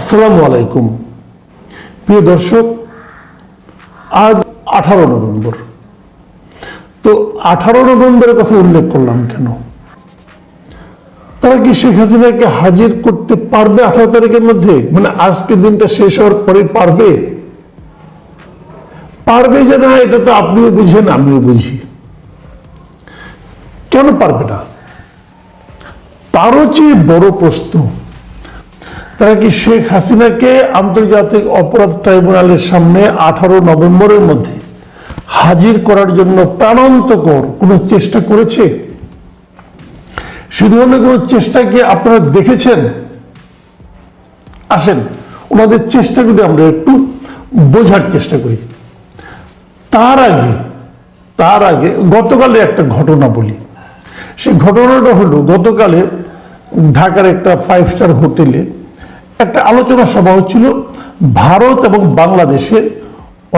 আসসালামু আলাইকুম। প্রিয় দর্শক, আজ আঠারো নভেম্বর। তো আঠারো নভেম্বরের কথা উল্লেখ করলাম কেন? তারা কি শেখ হাসিনাকে হাজির করতে পারবে আঠারো তারিখের মধ্যে? মানে আজকে দিনটা শেষ হওয়ার পরে পারবে? পারবে যে না, এটা তো আপনিও বুঝেন, আমিও বুঝি। কেন পারবে না? তারও চেয়ে বড় প্রশ্ন তারা কি শেখ হাসিনাকে আন্তর্জাতিক অপরাধ ট্রাইব্যুনালের সামনে আঠারো নভেম্বরের মধ্যে হাজির করার জন্য প্রাণান্তকর কোনো চেষ্টা করেছে? সে ধরনের কোনো চেষ্টা কি আপনারা দেখেছেন? আসেন, ওনাদের চেষ্টাগুলি আমরা একটু বোঝার চেষ্টা করি। তার আগে তার আগে গতকালে একটা ঘটনা বলি। সেই ঘটনাটা হলো, গতকালে ঢাকার একটা ফাইভ স্টার হোটেলে একটা আলোচনা সভা হচ্ছিল। ভারত এবং বাংলাদেশের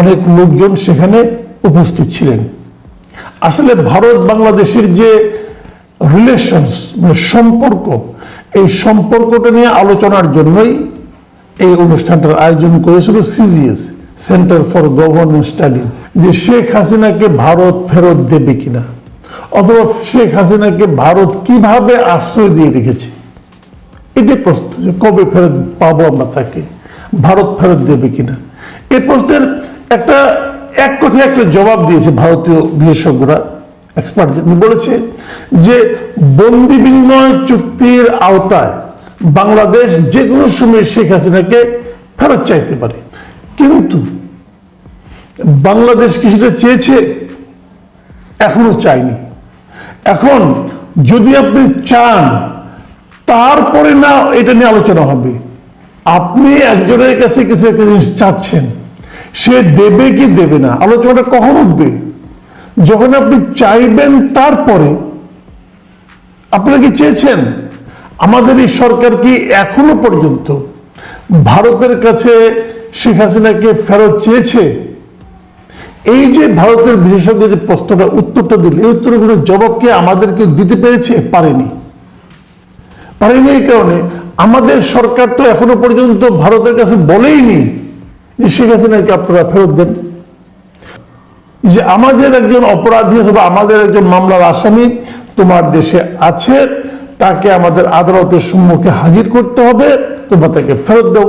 অনেক লোকজন সেখানে উপস্থিত ছিলেন। আসলে ভারত বাংলাদেশের যে রিলেশনস মানে সম্পর্ক, এই সম্পর্কটা নিয়ে আলোচনার জন্যই এই অনুষ্ঠানটার আয়োজন করেছিল CGS centre for governance studies যে শেখ হাসিনাকে ভারত ফেরত দেবে কিনা, অথবা শেখ হাসিনাকে ভারত কীভাবে আশ্রয় দিয়ে রেখেছে। এটি প্রশ্ন যে কবে ফেরত পাবো আমরা তাকে? ভারত ফেরত দেবে কিনা? এই প্রশ্নের একটা এক কথায় একটা জবাব দিয়েছে ভারতীয় বিশেষজ্ঞরা এক্সপার্ট বলেছে যে বন্দি বিনিময় চুক্তির আওতায় বাংলাদেশ যে কোনো সময় শেখ হাসিনাকে ফেরত চাইতে পারে। কিন্তু বাংলাদেশ কি সেটা চেয়েছে, এখনও চায়নি। এখন যদি আপনি চান তারপরে না, এটা নিয়ে আলোচনা হবে। আপনি একজনের কাছে কিছু একটা জিনিস চাচ্ছেন, সে দেবে কি দেবে না? আলোচনাটা কখন উঠবে? যখন আপনি চাইবেন তারপরে। আপনারা কি চেয়েছেন? আমাদের এই সরকার কি এখনও পর্যন্ত ভারতের কাছে শেখ হাসিনাকে ফেরত চেয়েছে? এই যে ভারতের বিশেষজ্ঞ যে প্রশ্নটা, উত্তরটা দিল, এই উত্তরগুলোর জবাব কি আমাদেরকে দিতে পেরেছে? পারেনি। পারেনি এই কারণে। আমাদের সরকার তো এখনও পর্যন্ত ভারতের কাছে বলেইনি যে শেখ হাসিনাকে আপনারা ফেরত দেন। যে আমাদের একজন অপরাধী অথবা আমাদের একজন মামলার আসামি তোমার দেশে আছে, তাকে আমাদের আদালতের সম্মুখে হাজির করতে হবে, তোমরা তাকে ফেরত দাও।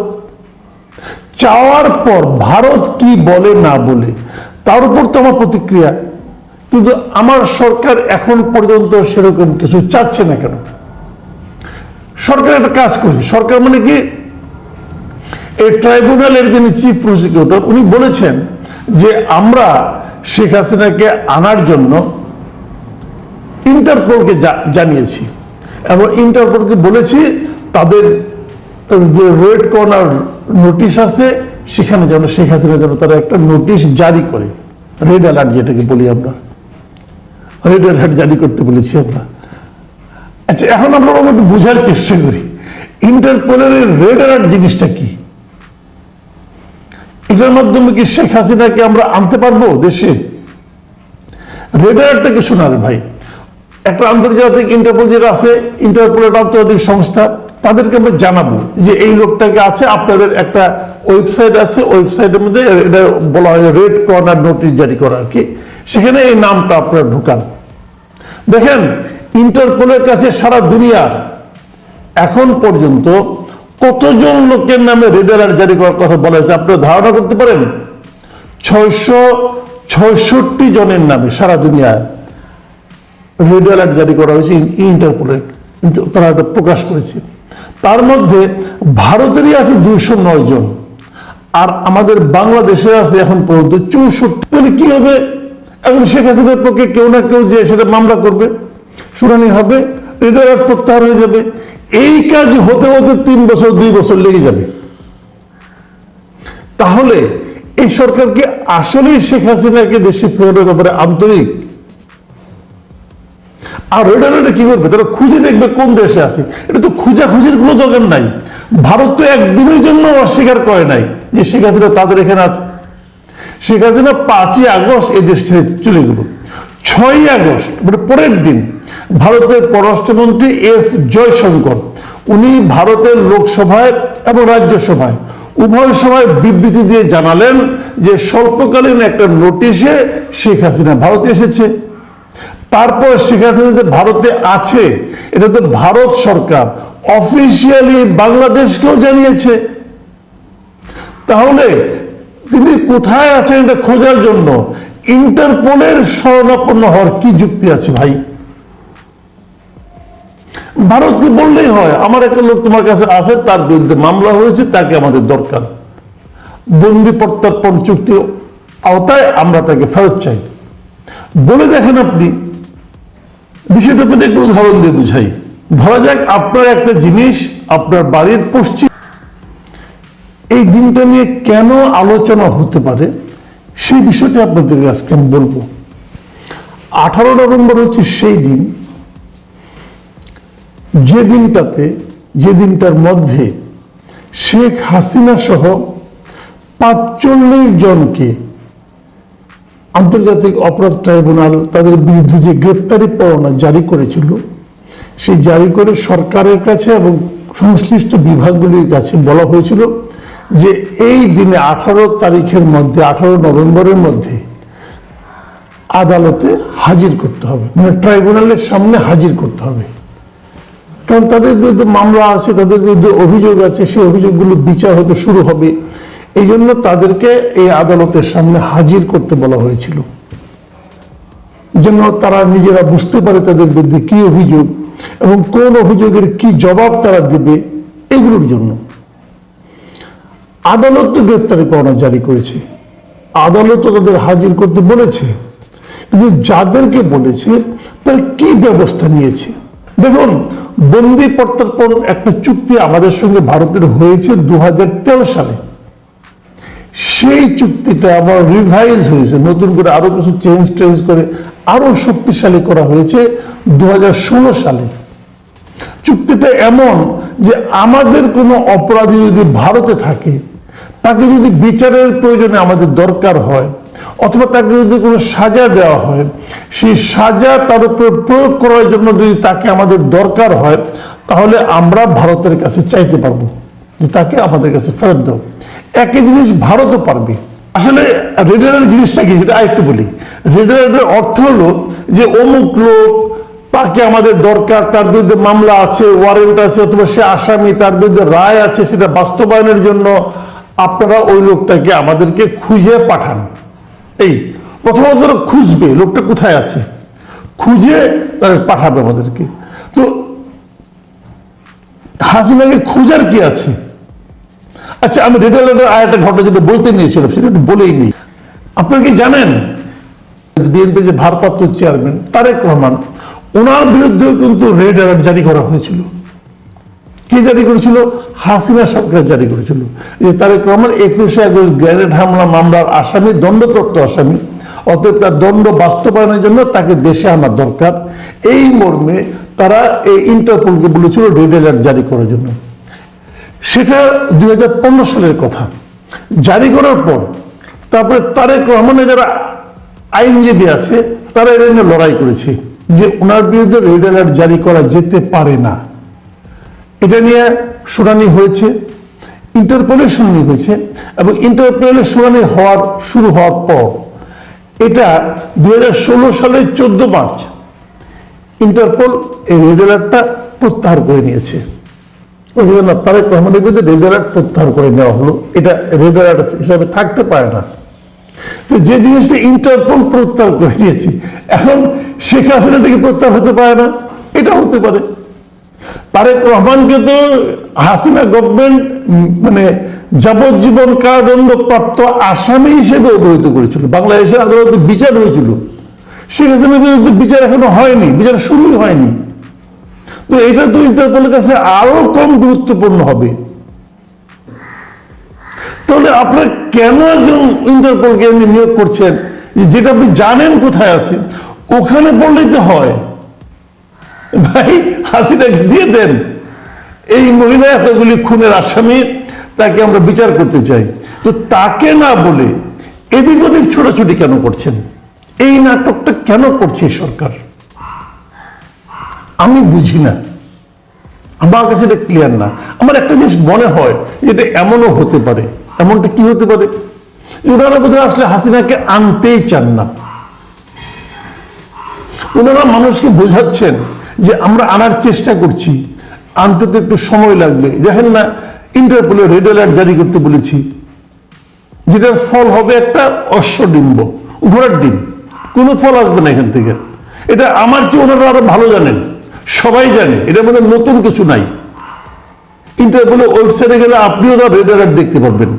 চাওয়ার পর ভারত কি বলে না বলে, তার উপর তো আমার প্রতিক্রিয়া। কিন্তু আমার সরকার এখন পর্যন্ত সেরকম কিছু চাচ্ছে না কেন? সরকার একটা কাজ করেছে। সরকার মানে কি? এই ট্রাইব্যুনালের যিনি চিফ প্রসিকিউটর উনি বলেছেন যে আমরা শেখ হাসিনাকে আনার জন্য ইন্টারপোলকে জানিয়েছি এবং ইন্টারপোলকে বলেছি তাদের যে রেড কর্নার নোটিশ আছে, সেখানে যেন শেখ হাসিনা যেন তারা একটা নোটিশ জারি করে। রেড অ্যালার্ট যেটাকে বলি আমরা। রেড অ্যালার্ট জারি করতে বলেছি আমরা। আচ্ছা এখন আমরা আমাকে বোঝার চেষ্টা করি। ইন্টারপোলের রেড অ্যালার্ট জিনিসটা কি? এটার মাধ্যমে কি শেখ হাসিনাকে আমরা আনতে পারব দেশে? রেড অ্যালার্টটাকে শোনার ভাই? একটা আন্তর্জাতিক ইন্টারপোল যেটা আছে ইন্টারপোলের আন্তর্জাতিক সংস্থা, তাদেরকে আমরা জানাব যে এই লোকটাকে আছে, আপনাদের একটা ওয়েবসাইট আছে ওয়েবসাইটের মধ্যে এটা বলা হয় রেড কর্নার নোটিশ জারি করা আর কি। সেখানে এই নামটা আপনারা ঢুকান। দেখেন ইন্টারপোলের কাছে সারা দুনিয়া। এখন পর্যন্ত কতজন লোকের নামে রেড অ্যালার্ট জারি করার কথা বলা হয়েছে? আপনারা ধারণা করতে পারেন? ছয়শো ছয়ষট্টি জনের নামে সারা দুনিয়ায় রেড অ্যালার্ট জারি করা হয়েছে ইন্টারপোলের। তারা এটা প্রকাশ করেছে। তার মধ্যে ভারতেরই আছে দুইশো নয় জন। আর আমাদের বাংলাদেশে আছে এখন পর্যন্ত চৌষট্টি। তাহলে কি হবে? এখন শেখ হাসিনার পক্ষে কেউ না কেউ যে সেটা মামলা করবে। শুনানি হবে রেড প্রত্যাহার হয়ে যাবে। এই কাজ হতে হতে তিন বছর, দুই বছর লেগে যাবে। তাহলে এই সরকার কি আসলেই শেখ হাসিনাকে দেশে ফেরানোর ব্যাপারে আন্তরিক? আর রেডারে কি করবে? তারা খুঁজে দেখবে কোন দেশে আছে। এটা তো খুঁজা খুঁজির কোনো দরকার নাই। ভারত তো একদিনের জন্য অস্বীকার করে নাই যে শেখ হাসিনা তাদের এখানে আছে। শেখ হাসিনা পাঁচই আগস্ট এই দেশ ছেড়ে চলে গেল। ছয়ই আগস্ট মানে পরের দিন ভারতের পররাষ্ট্রমন্ত্রী এস জয়শঙ্কর। উনি ভারতের লোকসভায় এবং রাজ্যসভায় উভয় সভায় বিবৃতি দিয়ে জানালেন যে স্বল্পকালীন একটা নোটিশে শেখ হাসিনা ভারতে এসেছে। তারপর শেখ হাসিনা যে ভারতে আছে, এটা তো ভারত সরকার অফিসিয়ালি বাংলাদেশকেও জানিয়েছে। তাহলে তিনি কোথায় আছেন এটা খোঁজার জন্য? ইন্টারপোলের শরণাপন্ন হওয়ার কি যুক্তি আছে ভাই? ভারতকে বললেই হয়? আমার একটা লোক তোমার কাছে আছে, তার বিরুদ্ধে মামলা হয়েছে, তাকে আমাদের দরকার। বন্দি প্রত্যর্পণ চুক্তির আওতায় আমরা তাকে ফেরত চাই। বলে দেখেন আপনি, বিষয়টা আপনাদের একটু উদাহরণ দিয়ে বুঝাই। ধরা যাক, আপনার একটা জিনিস আপনার বাড়ির পশ্চিম এই দিনটা নিয়ে কেন আলোচনা হতে পারে, সেই বিষয়টি আপনাদের আজকে আমি বলব। আঠারো নভেম্বর হচ্ছে সেই দিন। যে দিনটাতে, যে দিনটার মধ্যে শেখ হাসিনা সহ পাঁচচল্লিশ জনকে আন্তর্জাতিক অপরাধ ট্রাইব্যুনাল তাদের বিরুদ্ধে যে গ্রেপ্তারি পরোয়ানা জারি করেছিল, সেই জারি করে সরকারের কাছে এবং সংশ্লিষ্ট বিভাগগুলির কাছে বলা হয়েছিল যে এই দিনে আঠারো তারিখের মধ্যে, আঠারো নভেম্বরের মধ্যে আদালতে হাজির করতে হবে মানে ট্রাইব্যুনালের সামনে হাজির করতে হবে। কারণ তাদের বিরুদ্ধে মামলা আছে, তাদের বিরুদ্ধে অভিযোগ আছে, সেই অভিযোগগুলো বিচার হতে শুরু হবে। এই জন্য তাদেরকে এই আদালতের সামনে হাজির করতে বলা হয়েছিল। যেন তারা নিজেরা বুঝতে পারে তাদের বিরুদ্ধে কি অভিযোগ এবং কোন অভিযোগের কি জবাব তারা দেবে, এগুলোর জন্য। আদালত তো গ্রেপ্তারি পরোয়ানা জারি করেছে। আদালত তাদের হাজির করতে বলেছে। কিন্তু যাদেরকে বলেছে, তারা কি ব্যবস্থা নিয়েছে? দেখুন, বন্দি প্রত্যর্পণ একটা চুক্তি আমাদের সঙ্গে ভারতের হয়েছে দু হাজার তেরো সালে। সেই চুক্তিটা আবার রিভাইজ হয়েছে, নতুন করে আরও কিছু চেঞ্জ টেঞ্জ করে আরও শক্তিশালী করা হয়েছে দু হাজার ষোলো সালে। চুক্তিটা এমন যে আমাদের কোনো অপরাধী যদি ভারতে থাকে, তাকে যদি বিচারের প্রয়োজনে আমাদের দরকার হয় অথবা তাকে যদি কোনো সাজা দেওয়া হয়, সেই সাজা তার উপর প্রয়োগ করার জন্য যদি তাকে আমাদের দরকার হয়, তাহলে আমরা ভারতের কাছে চাইতে পারব যে তাকে আমাদের কাছে ফেরত দাও। একই জিনিস ভারতও পারবে। আসলে রেডারের জিনিসটা কি যেটা আরেকটু বলি, রেডারের অর্থ হলো যে অমুক লোক তাকে আমাদের দরকার, তার বিরুদ্ধে মামলা আছে ওয়ারেন্ট আছে, অথবা সে আসামি, তার বিরুদ্ধে রায় আছে, সেটা বাস্তবায়নের জন্য আপনারা ওই লোকটাকে আমাদেরকে খুঁজে পাঠান। এই প্রথমত খুঁজবে, লোকটা কোথায় আছে? খুঁজে তারা পাঠাবে আমাদেরকে। তো হাসিনাকে খোঁজার কি আছে? আচ্ছা আমি রেডিওলেটার আর একটা ঘটনা যেটা বলতে নিয়েছিলাম, সেটা একটু বলেই নেই। আপনারা কি জানেন? বিএনপি যে ভারপ্রাপ্ত চেয়ারম্যান তারেক রহমান, ওনার বিরুদ্ধেও কিন্তু রেড অ্যালার্ট জারি করা হয়েছিল। কে জারি করেছিল? হাসিনা সরকার জারি করেছিল। যে তারেক রহমান একুশে আগস্ট গ্রেনেড হামলা মামলার আসামি, দণ্ডপ্রাপ্ত আসামি। অতএব তার দণ্ড বাস্তবায়নের জন্য তাকে দেশে আনা দরকার। এই মর্মে তারা এই ইন্টারপোলকে বলেছিল রেড অ্যালার্ট জারি করার জন্য। সেটা দুই হাজার পনেরো সালের কথা। জারি করার পর তারপরে তারেক রহমানের যারা আইনজীবী আছে, তারা এটা নিয়ে লড়াই করেছে যে ওনার বিরুদ্ধে রেড অ্যালার্ট জারি করা যেতে পারে না। এটা নিয়ে শুনানি হয়েছে ইন্টারপোলের শুনানি হয়েছে, এবং ইন্টারপোলের শুনানি হওয়ার, শুরু হওয়ার পর এটা দুই হাজার ষোলো সালের চোদ্দ মার্চ ইন্টারপোল এই রেড অ্যালার্টটা প্রত্যাহার করে নিয়েছে। তারেক রহমানের বিরুদ্ধে রেড অ্যালার্ট প্রত্যাহার করে নেওয়া হলো। এটা রেড অ্যালার্ট হিসাবে থাকতে পারে না। তো যে জিনিসটা ইন্টারপোল প্রত্যাহার করে নিয়েছি, এখন শেখ হাসিনাটাকে প্রত্যাহার হতে পারে না? এটা হতে পারে। তারেক রহমানকে তো হাসিনা গভর্নমেন্ট মানে যাবজ্জীবন কারাদণ্ড প্রাপ্ত আসামি হিসেবে অবহিত করেছিল। বাংলাদেশের আদালতে বিচার হয়েছিল। শেখ হাসিনার বিরুদ্ধে বিচার এখনও হয়নি, বিচার শুরুই হয়নি। তো এটা তো ইন্টারপোলের কাছে আরও কম গুরুত্বপূর্ণ হবে। তাহলে আপনার কেন একজন ইন্টারপোলকে নিয়োগ করছেন? যেটা আপনি জানেন কোথায় আছে, ওখানে বললেই তো হয়। ভাই, হাসিনাকে দিয়ে দেন। এই মহিলা এতগুলি খুনের আসামি, তাকে আমরা বিচার করতে চাই। তো তাকে না বলে এদিক ওদিক ছোটাছুটি কেন করছেন? এই নাটকটা কেন করছে সরকার? আমি বুঝি না। আমার কাছে এটা ক্লিয়ার না। আমার একটা জিনিস মনে হয় এটা এমনও হতে পারে। এমনটা কি হতে পারে? ওনারা বোধহয় আসলে হাসিনাকে আনতেই চান না। ওনারা মানুষকে বোঝাচ্ছেন যে আমরা আনার চেষ্টা করছি। আনতে তো একটু সময় লাগবে। দেখেন না ইন্টারপোলে রেড অ্যালার্ট জারি করতে বলেছি। যেটার ফল হবে একটা অশ্বডিম্ব, ঘোড়ার ডিম। কোনো ফল আসবে না এখান থেকে। এটা আমার চেয়ে ওনারা আরও ভালো জানেন। সবাই জানে, এটার মধ্যে নতুন কিছু নাই। ইন্টারপোলের ওয়েবসাইটে গেলে আপনিও তার রেড অ্যালার্ট দেখতে পারবেন।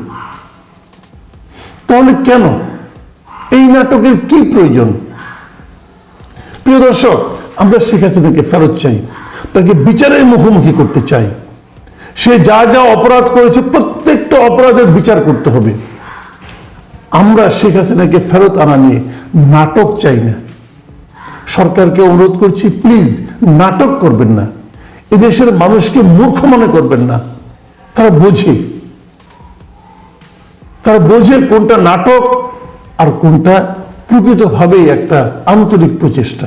তাহলে কেন? এই নাটকের কি প্রয়োজন? প্রিয় দর্শক আমরা শেখ হাসিনাকে ফেরত চাই। তাকে বিচারের মুখোমুখি করতে চাই। সে যা যা অপরাধ করেছে, প্রত্যেকটা অপরাধের বিচার করতে হবে। আমরা শেখ হাসিনাকে ফেরত আনা নিয়ে নাটক চাই না। সরকারকে অনুরোধ করছি, প্লিজ নাটক করবেন না। এদেশের মানুষকে মূর্খ মনে করবেন না। তারা বোঝে। তারা বোঝে কোনটা নাটক আর কোনটা প্রকৃতভাবেই একটা আন্তরিক প্রচেষ্টা।